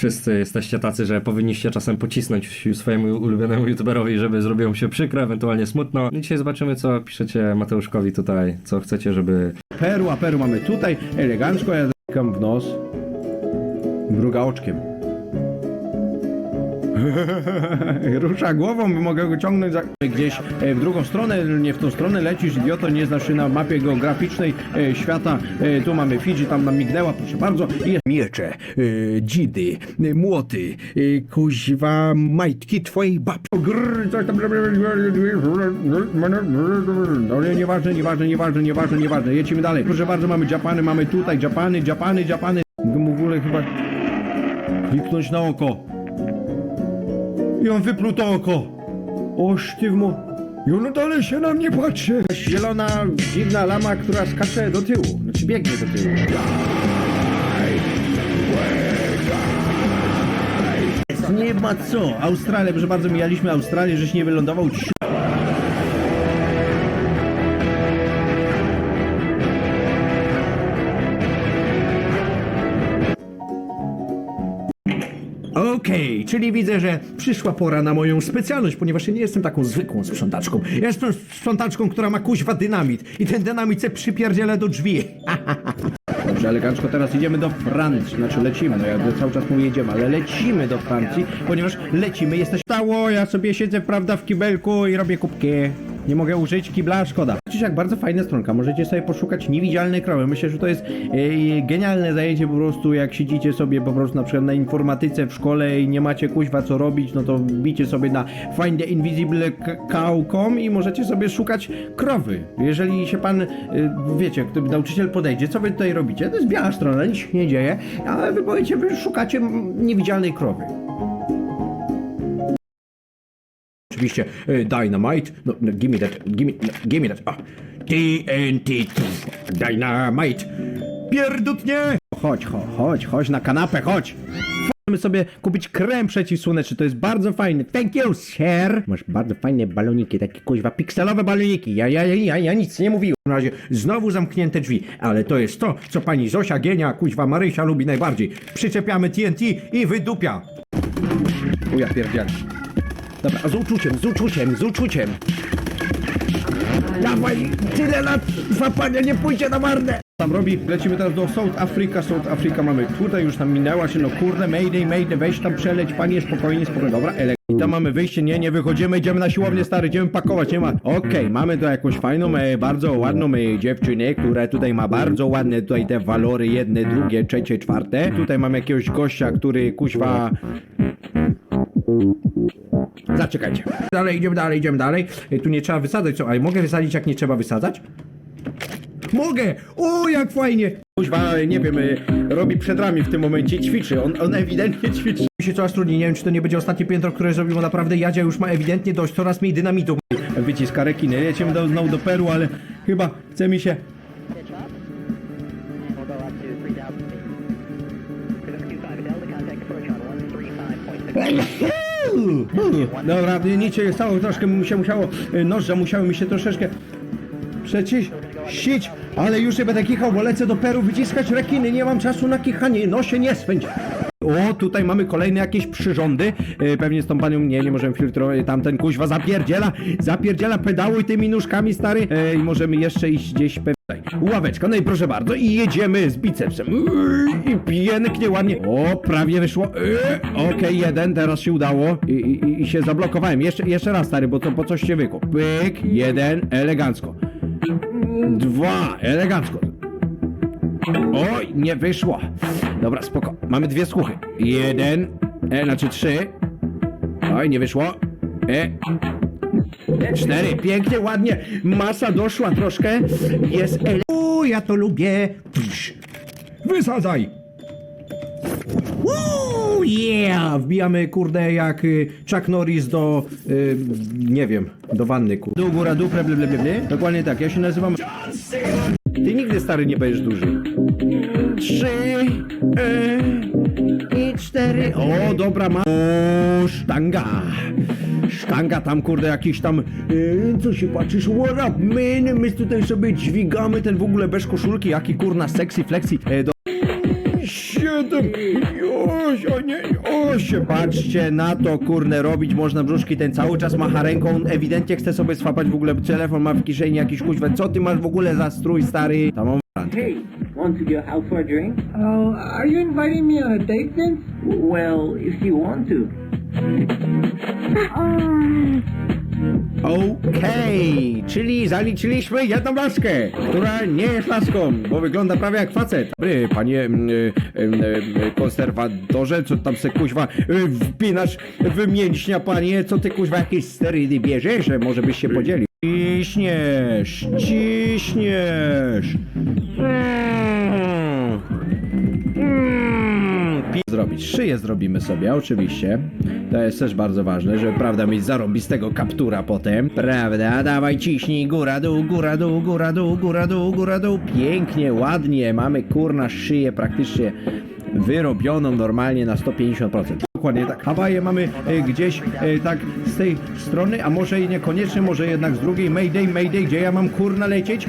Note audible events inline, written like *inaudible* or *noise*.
wszyscy jesteście tacy, że powinniście czasem pocisnąć swojemu ulubionemu youtuberowi, żeby zrobiło mu się przykro, ewentualnie smutno. I dzisiaj zobaczymy, co piszecie Mateuszkowi tutaj, co chcecie, żeby Perła, perła mamy tutaj, elegancko, ja w nos, mruga oczkiem. Rusza głową, mogę go ciągnąć za... gdzieś e, w drugą stronę, nie w tą stronę lecisz, idioto, nie znasz się na mapie geograficznej e, świata. E, tu mamy Fidżi, tam nam mignęła, proszę bardzo. I jest miecze, e, dzidy, e, młoty, e, kuźwa, majtki twojej babci. Grr, coś tam... No nie, nieważne, nieważne, nieważne, nieważne, nieważne. Jedźmy dalej. Proszę bardzo, mamy Japany, mamy tutaj Japany, Japany, Japany. W ogóle chyba kliknąć na oko. I on wypluł to oko. O sztywmo. I on dalej się na mnie patrzy. Zielona, dziwna lama, która skacze do tyłu. Znaczy biegnie do tyłu. Nie ma co. Australia, proszę bardzo, mijaliśmy Australię, żeś nie wylądował. Okej, czyli widzę, że przyszła pora na moją specjalność, ponieważ ja nie jestem taką zwykłą sprzątaczką. Ja jestem sprzątaczką, która ma kuźwa dynamit i ten dynamit se przypierdzielę do drzwi. Dobrze, elegancko, teraz idziemy do Francji. Znaczy lecimy, no ja cały czas mówię jedziemy, ale lecimy do Francji, ponieważ lecimy, jesteś... Stało, ja sobie siedzę, prawda, w kibelku i robię kubki. Nie mogę użyć kibla, szkoda. Czyż jak bardzo fajna stronka, możecie sobie poszukać niewidzialne krowy. Myślę, że to jest e, genialne zajęcie po prostu, jak siedzicie sobie po prostu na przykład na informatyce w szkole i nie macie kuźwa co robić, no to bicie sobie na findtheinvisiblecow.com i możecie sobie szukać krowy. Jeżeli się pan, e, wiecie, nauczyciel podejdzie, co wy tutaj robicie? To jest biała strona, nic się nie dzieje, ale wy powiecie, wy szukacie niewidzialnej krowy. Oczywiście e, Dynamite. No, no give me that, give me, no, give me that. TNT. Dynamite. Pierdutnie! Chodź, chodź, chodź, chodź na kanapę, chodź. Możemy sobie kupić krem przeciwsłoneczny, to jest bardzo fajny. Thank you, sir. Masz bardzo fajne baloniki, takie kuźwa pikselowe baloniki. Ja, ja, ja, ja, ja nic nie mówiłem. W razie znowu zamknięte drzwi, ale to jest to, co pani Zosia Gienia, kuźwa Marysia lubi najbardziej. Przyczepiamy TNT i wydupia. Uja pierdziel. Dobra, z uczuciem, z uczuciem, z uczuciem. Dawaj, tyle lat złapania nie pójdzie na marne. Tam robi, lecimy teraz do South Africa, South Africa mamy tutaj, już tam minęła się, no kurde, mayday, mayday, weź tam przeleć, panie, spokojnie, spokojnie, dobra, ele... I tam mamy wyjście, nie, nie wychodzimy, idziemy na siłownię, stary, idziemy pakować, nie ma, okej, mamy tu jakąś fajną, e, bardzo ładną e, dziewczynę, która tutaj ma bardzo ładne tutaj te walory, jedne, drugie, trzecie, czwarte, tutaj mamy jakiegoś gościa, który, kuźwa, Zaczekajcie. Dalej, idziemy dalej, idziemy dalej. Ej, Tu nie trzeba wysadzać, co? Ale mogę wysadzić, jak nie trzeba wysadzać? Mogę! O, jak fajnie! Kuźwa, nie wiem, y, robi przed ramię w tym momencie, ćwiczy. On, on ewidentnie ćwiczy. Mi się coraz trudniej, nie wiem, czy to nie będzie ostatnie piętro, które zrobił, bo naprawdę Jadzia już ma ewidentnie dość, coraz mniej dynamitu. Wyciska rekiny. Lecimy do, znowu do Peru, ale chyba chce mi się... *laughs* pitch up. We'll go up to 3,000 feet. Cruise Q5 Delta, contact approach on 135.6. Dobra, nic się nie stało, troszkę mi się musiało, y, noże musiały mi się troszeczkę przeczyścić, ale już nie będę kichał, bo lecę do Peru wyciskać rekiny, nie mam czasu na kichanie, no się nie swędź. O, tutaj mamy kolejne jakieś przyrządy. E, pewnie z tą panią nie, nie możemy filtrować. Tamten kuźwa zapierdziela, zapierdziela pedałuj tymi nóżkami, stary. E, I możemy jeszcze iść gdzieś pewnie. Ławeczka, no i proszę bardzo, i jedziemy z bicepsem. Yy, I pięknie, ładnie. O, prawie wyszło. Yy, Okej, jeden, teraz się udało. I, i, I się zablokowałem. Jeszcze, jeszcze raz, stary, bo to po coś się wykło. Pyk, jeden, elegancko. Dwa, elegancko. Oj, nie wyszło. Dobra, spoko. Mamy dwie słuchy. Jeden, e, znaczy trzy. Oj, nie wyszło. E. Cztery, pięknie, ładnie. Masa doszła troszkę. Jest ele... U, ja to lubię. Psz. Wysadzaj. Uuu, yeah! Wbijamy, kurde, jak y, Chuck Norris do, y, nie wiem, do wanny, kurde. Dół, góra, dół, ble, ble, ble, ble. Dokładnie tak, ja się nazywam... Ty nigdy, stary, nie będziesz duży. Trzy e, i cztery. O, dobra, ma. O, sztanga. Sztanga tam, kurde, jakiś tam. E, co się patrzysz? What up, man? My tutaj sobie dźwigamy ten w ogóle bez koszulki. Jaki kurna sexy flexi. E, do... Siedem. Joś, o nie, się, patrzcie na to, kurne, robić można brzuszki, ten cały czas macha ręką, on ewidentnie chce sobie swapać w ogóle telefon, ma w kieszeni jakiś kuźwę, co ty masz w ogóle za strój, stary? Tam on Hey, want to go out for a drink? Oh, are you inviting me on a date, Vince? Well, if you want to. Okej, czyli zaliczyliśmy jedną laskę, która nie jest laską, bo wygląda prawie jak facet. Dobry, panie mm, y, y, y, konserwatorze, co tam se kuźwa y, wpinasz w mięśnia, panie, co ty kuźwa jakieś sterydy bierzesz, że może byś się podzielił. Ciśniesz, ciśniesz. Mm. Zrobić. Szyję zrobimy sobie, oczywiście. To jest też bardzo ważne, żeby prawda mieć zarobistego kaptura potem. Prawda? Dawaj ciśnij, góra dół, góra dół, góra dół, góra dół, góra dół. Pięknie, ładnie. Mamy kurna szyję praktycznie wyrobioną normalnie na 150%. Dokładnie tak. Hawaje mamy e, gdzieś e, tak z tej strony, a może i niekoniecznie, może jednak z drugiej. Mayday, mayday, gdzie ja mam kurna lecieć?